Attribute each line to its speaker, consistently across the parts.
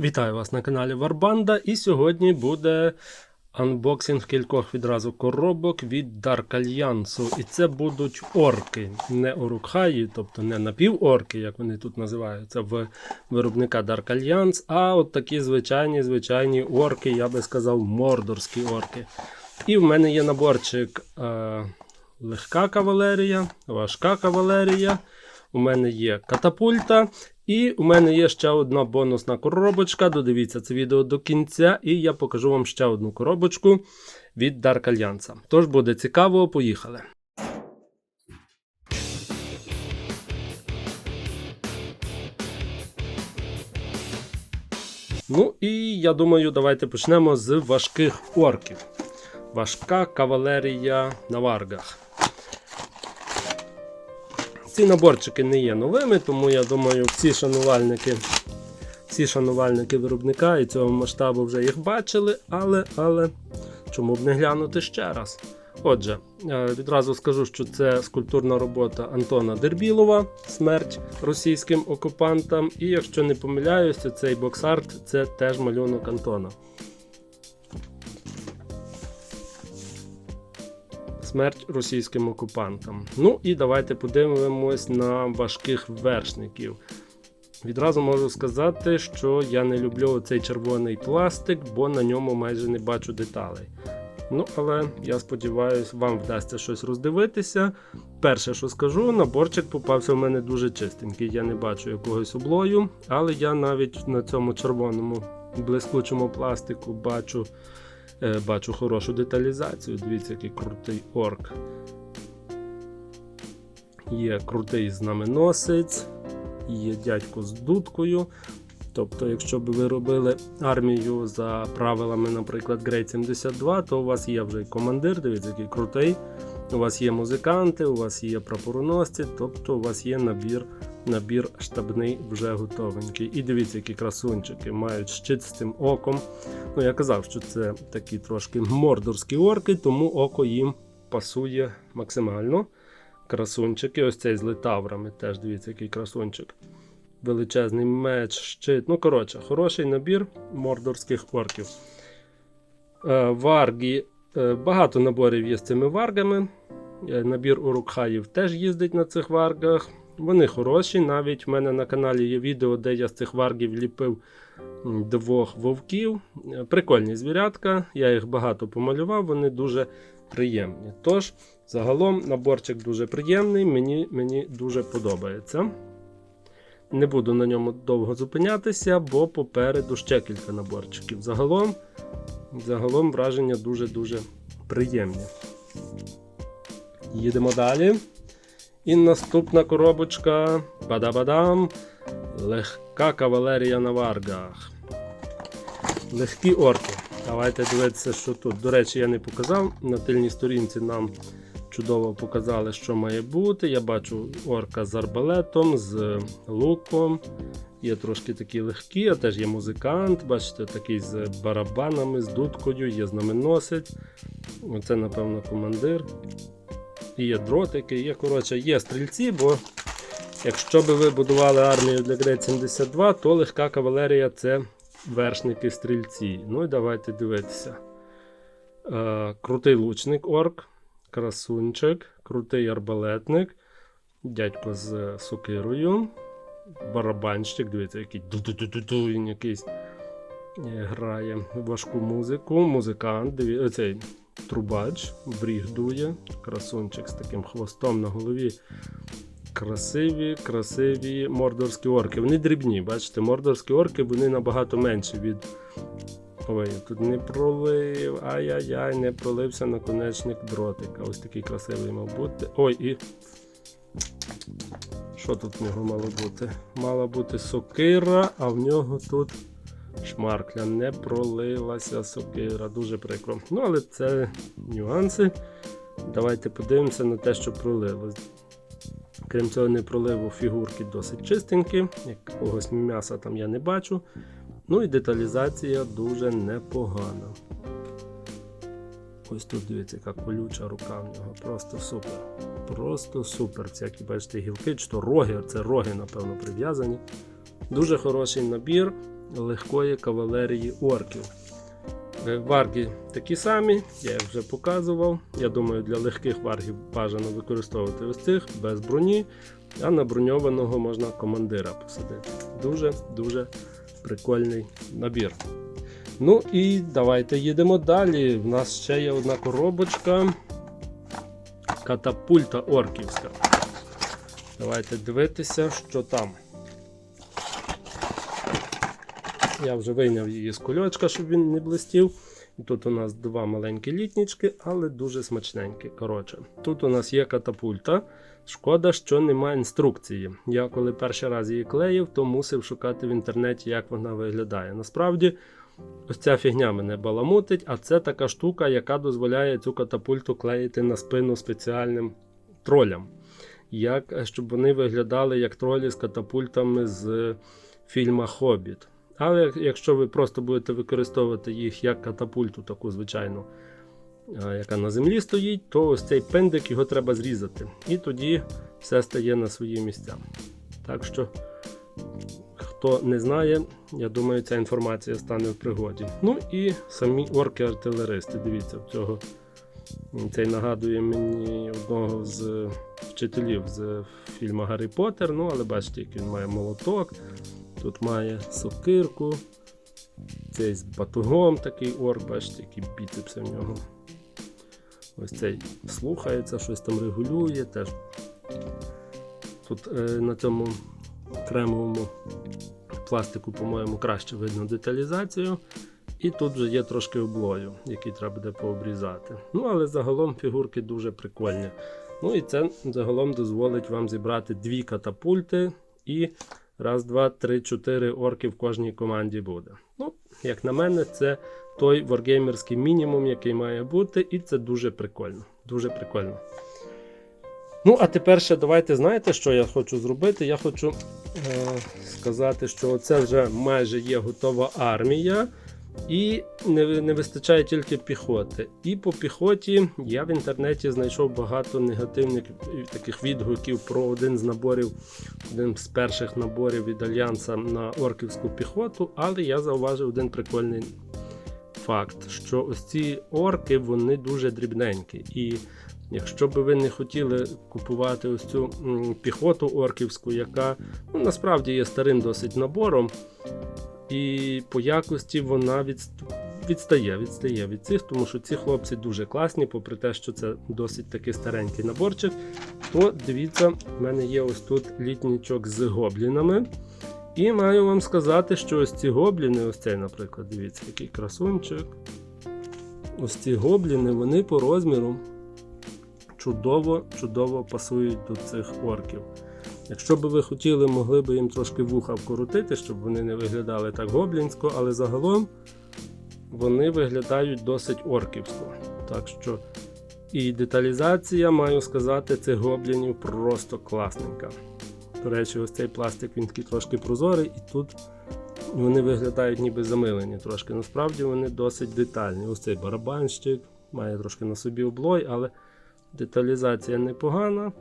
Speaker 1: Вітаю вас на каналі Варбанда. І сьогодні буде анбоксинг кількох відразу коробок від Alliance. І це будуть орки, не орукхаї, тобто не напіворки, як вони тут називаються, в виробника Alliance, а от такі звичайні звичайні орки, я би сказав, мордорські орки. І в мене є наборчик е, легка кавалерія, важка кавалерія. У мене є катапульта. І у мене є ще одна бонусна коробочка. Додивіться це відео до кінця, і я покажу вам ще одну коробочку від Dark Alliance. Тож буде цікаво, поїхали. Ну і я думаю, давайте почнемо з важких орків. Важка кавалерія на варгах. Ці наборчики не є новими, тому я думаю, всі шанувальники, всі шанувальники виробника і цього масштабу вже їх бачили, але, але чому б не глянути ще раз? Отже, е, відразу скажу, що це скульптурна робота Антона Дербілова, смерть російським окупантам. І якщо не помиляюся, цей боксарт це теж малюнок Антона. Смерть російським окупантам. Ну і давайте подивимось на важких вершників. Відразу можу сказати, що я не люблю цей червоний пластик, бо на ньому майже не бачу деталей. Ну, але я сподіваюся, вам вдасться щось роздивитися. Перше, що скажу, наборчик попався в мене дуже чистенький. Я не бачу якогось облою, але я навіть на цьому червоному блискучому пластику бачу Бачу хорошу деталізацію. Дивіться, який крутий орк. Є крутий знаменосець, є дядько з дудкою. Тобто, якщо б ви робили армію за правилами, наприклад, Grade 72, то у вас є вже командир, дивіться, який крутий. У вас є музиканти, у вас є прапороносці, тобто у вас є набір набір штабний вже готовенький. І дивіться, які красунчики мають щит з цим оком. Ну, я казав, що це такі трошки мордорські орки, тому око їм пасує максимально. Красунчики, ось цей з литаврами, теж дивіться, який красунчик. Величезний меч, щит. Ну, коротше, хороший набір мордорських орків. Е, Варги. Е, багато наборів є з цими варгами. Е, Набір урукхаїв теж їздить на цих варгах. Вони хороші. Навіть в мене на каналі є відео, де я з цих варгів ліпив двох вовків. Прикольні звірятка, я їх багато помалював, вони дуже приємні. Тож, загалом, наборчик дуже приємний, мені, мені дуже подобається. Не буду на ньому довго зупинятися, бо попереду ще кілька наборчиків. Загалом, загалом враження дуже-дуже приємні. Їдемо далі. І наступна коробочка. Бада-бадам. Легка кавалерія на варгах. Легкі орки. Давайте дивитися, що тут. До речі, я не показав. На тильній сторінці нам чудово показали, що має бути. Я бачу орка з арбалетом, з луком. Є трошки такі легкі, а теж є музикант. Бачите, такий з барабанами, з дудкою, є знаменосець. Оце, напевно, командир. Є дротики, є коротше, є стрільці, бо якщо би ви будували армію для Грейд 72, то легка кавалерія це вершники стрільці. Ну і давайте дивитися. Е, крутий лучник орк, красунчик, крутий арбалетник, дядько з сокирою, барабанщик, дивіться, який він якийсь е, грає важку музику, музикант, диві, оцей трубач, бріг дує, красунчик з таким хвостом на голові. Красиві, красиві мордорські орки. Вони дрібні, бачите, мордорські орки вони набагато менші від. Ой, тут не пролив. Ай-яй-яй, не пролився наконечник дротика. Ось такий красивий мав бути. Ой, і. Що тут в нього мало бути? Мала бути сокира, а в нього тут шмаркля. Не пролилася сокира. Дуже прикро. Ну, але це нюанси. Давайте подивимося на те, що пролилось. Крім цього, не проливу фігурки досить чистенькі, якогось м'яса там я не бачу. Ну і деталізація дуже непогана. Ось тут дивіться, яка колюча рука в нього. Просто супер. Просто супер. Всякі, бачите, гілки, чи то роги, це роги, напевно, прив'язані. Дуже хороший набір. Легкої кавалерії орків. Е, Варги такі самі, я їх вже показував. Я думаю, для легких варгів бажано використовувати ось цих без броні, а на броньованого можна командира посадити. Дуже-дуже прикольний набір. Ну і давайте їдемо далі. В нас ще є одна коробочка. Катапульта орківська. Давайте дивитися, що там. Я вже вийняв її з кульочка, щоб він не блистів. Тут у нас два маленькі літнічки, але дуже смачненькі. Коротше, тут у нас є катапульта. Шкода, що немає інструкції. Я коли перший раз її клеїв, то мусив шукати в інтернеті, як вона виглядає. Насправді, ось ця фігня мене баламутить, а це така штука, яка дозволяє цю катапульту клеїти на спину спеціальним тролям. Як, щоб вони виглядали як тролі з катапультами з фільма Хобіт. Але якщо ви просто будете використовувати їх як катапульту, таку звичайну, яка на землі стоїть, то ось цей пендик його треба зрізати. І тоді все стає на свої місця. Так що, хто не знає, я думаю, ця інформація стане в пригоді. Ну і самі орки-артилеристи. Дивіться, в цього цей нагадує мені одного з вчителів з фільму Гаррі Поттер. Ну, але бачите, який він має молоток. Тут має сокирку. Цей з батугом такий орк, бачите, які біцепси в нього. Ось цей слухається, щось там регулює. Теж. Тут е, на цьому кремовому пластику, по-моєму, краще видно деталізацію. І тут вже є трошки облою, який треба буде пообрізати. Ну, але загалом фігурки дуже прикольні. Ну і це загалом дозволить вам зібрати дві катапульти і раз, два, три, чотири орки в кожній команді буде. Ну, як на мене, це той воргеймерський мінімум, який має бути, і це дуже прикольно. Дуже прикольно. Ну, а тепер ще давайте знаєте, що я хочу зробити? Я хочу е, сказати, що це вже майже є готова армія. І не, не вистачає тільки піхоти. І по піхоті я в інтернеті знайшов багато негативних таких відгуків про один з наборів, один з перших наборів від Альянса на орківську піхоту, але я зауважив один прикольний факт, що ось ці орки вони дуже дрібненькі. І якщо би ви не хотіли купувати ось цю піхоту орківську, яка ну, насправді є старим досить набором. І по якості вона відст... відстає, відстає від цих, тому що ці хлопці дуже класні, попри те, що це досить такий старенький наборчик. То дивіться, в мене є ось тут літнічок з гоблінами. І маю вам сказати, що ось ці гобліни, ось цей, наприклад, дивіться, який красунчик. Ось ці гобліни, вони по розміру чудово, чудово пасують до цих орків. Якщо б ви хотіли, могли б їм трошки вуха вкоротити, щоб вони не виглядали так гоблінсько, але загалом вони виглядають досить орківсько. Так що і деталізація, маю сказати, цих гоблінів просто класненька. До речі, ось цей пластик він такий трошки прозорий, і тут вони виглядають ніби замилені трошки. Насправді вони досить детальні. Ось цей барабанщик, має трошки на собі облой, але деталізація непогана.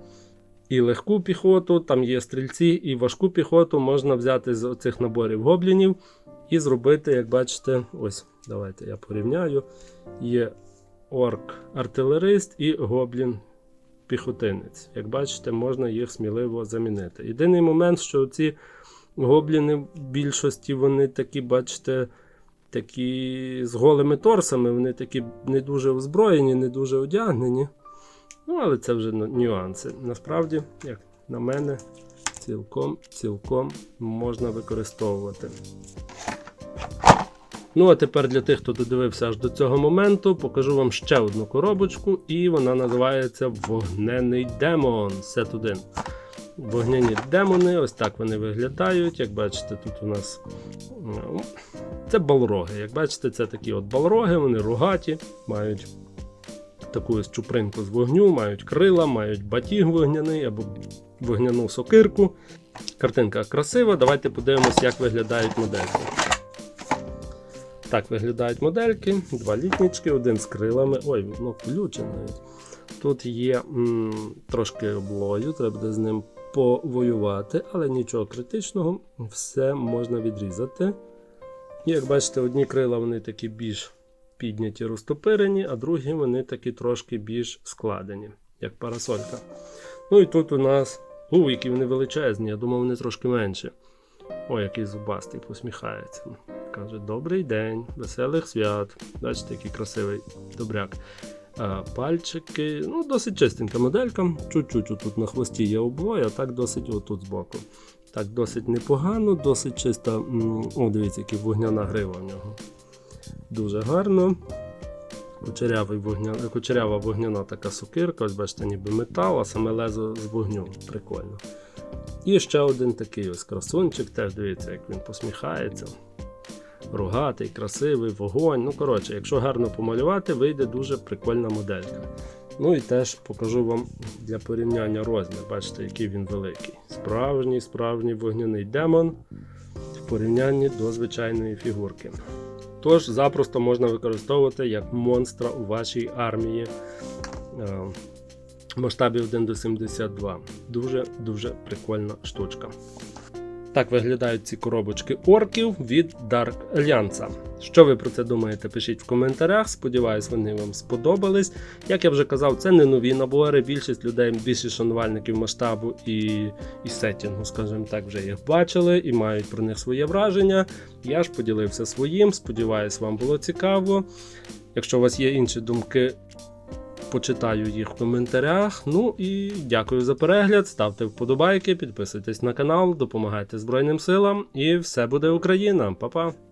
Speaker 1: І легку піхоту, там є стрільці, і важку піхоту можна взяти з цих наборів гоблінів і зробити, як бачите, ось, давайте я порівняю. Є орк-артилерист і гоблін-піхотинець. Як бачите, можна їх сміливо замінити. Єдиний момент, що ці гобліни в більшості вони такі, бачите, такі з голими торсами, вони такі не дуже озброєні, не дуже одягнені. Ну, але це вже нюанси. Насправді, як на мене, цілком цілком можна використовувати. Ну, а тепер для тих, хто додивився аж до цього моменту, покажу вам ще одну коробочку, і вона називається Вогнений демон. Сет 1. Вогняні демони, ось так вони виглядають. Як бачите, тут у нас це балроги. Як бачите, це такі от балроги, вони рогаті, мають таку чупринку з вогню, мають крила, мають батіг вогняний або вогняну сокирку. Картинка красива. Давайте подивимося, як виглядають модельки. Так виглядають модельки, два літнічки, один з крилами. Ой, воно включене. Тут є м, трошки облою, треба буде з ним повоювати, але нічого критичного, все можна відрізати. І як бачите, одні крила вони такі більш підняті, розтопирені, а другі вони такі трошки більш складені, як парасолька. Ну і тут у нас. У, які вони величезні, я думав, вони трошки менші. Ой, який зубастий, посміхається. Каже: Добрий день, веселих свят. Бачите, який красивий добряк. А, пальчики, ну, досить чистенька моделька. Чуть-чуть тут на хвості є обоє, а так досить отут збоку. Так, досить непогано, досить чиста. О, дивіться, який вогняна грива в нього. Дуже гарно. Кучерявий вогня... Кучерява вогняна така сукирка, ось бачите, ніби метал, а саме лезо з вогню. Прикольно. І ще один такий ось красунчик, теж дивіться, як він посміхається. Рогатий, красивий, вогонь. Ну, коротше, якщо гарно помалювати, вийде дуже прикольна моделька. Ну і теж покажу вам для порівняння розмір. Бачите, який він великий. Справжній, справжній вогняний демон в порівнянні до звичайної фігурки. Тож запросто можна використовувати як монстра у вашій армії е, масштабі 1 до 72. Дуже-дуже прикольна штучка. Так виглядають ці коробочки орків від Dark Alliance. Що ви про це думаєте? Пишіть в коментарях. Сподіваюсь, вони вам сподобались. Як я вже казав, це не нові набори. Більшість людей, більшість шанувальників масштабу і, і сеттінгу, скажімо так, вже їх бачили і мають про них своє враження. Я ж поділився своїм. Сподіваюсь, вам було цікаво. Якщо у вас є інші думки, почитаю їх в коментарях. Ну і дякую за перегляд. Ставте вподобайки, підписуйтесь на канал, допомагайте Збройним силам і все буде Україна. Па-па!